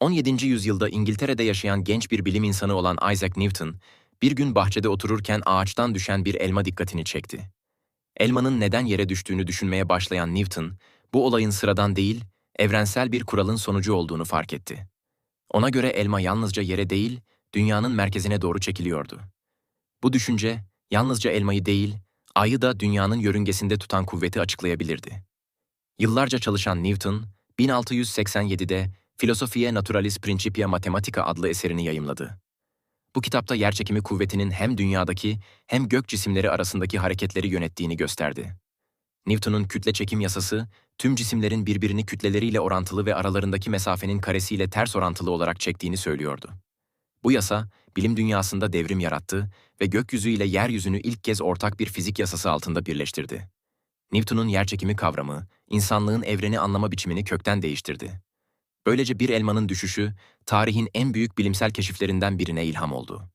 17. yüzyılda İngiltere'de yaşayan genç bir bilim insanı olan Isaac Newton, bir gün bahçede otururken ağaçtan düşen bir elma dikkatini çekti. Elmanın neden yere düştüğünü düşünmeye başlayan Newton, bu olayın sıradan değil, evrensel bir kuralın sonucu olduğunu fark etti. Ona göre elma yalnızca yere değil, dünyanın merkezine doğru çekiliyordu. Bu düşünce, yalnızca elmayı değil, ayı da dünyanın yörüngesinde tutan kuvveti açıklayabilirdi. Yıllarca çalışan Newton, 1687'de Philosophiae Naturalis Principia Mathematica adlı eserini yayımladı. Bu kitapta yerçekimi kuvvetinin hem dünyadaki hem gök cisimleri arasındaki hareketleri yönettiğini gösterdi. Newton'un kütle çekim yasası, tüm cisimlerin birbirini kütleleriyle orantılı ve aralarındaki mesafenin karesiyle ters orantılı olarak çektiğini söylüyordu. Bu yasa, bilim dünyasında devrim yarattı ve gökyüzü ile yeryüzünü ilk kez ortak bir fizik yasası altında birleştirdi. Newton'un yerçekimi kavramı, insanlığın evreni anlama biçimini kökten değiştirdi. Böylece bir elmanın düşüşü, tarihin en büyük bilimsel keşiflerinden birine ilham oldu.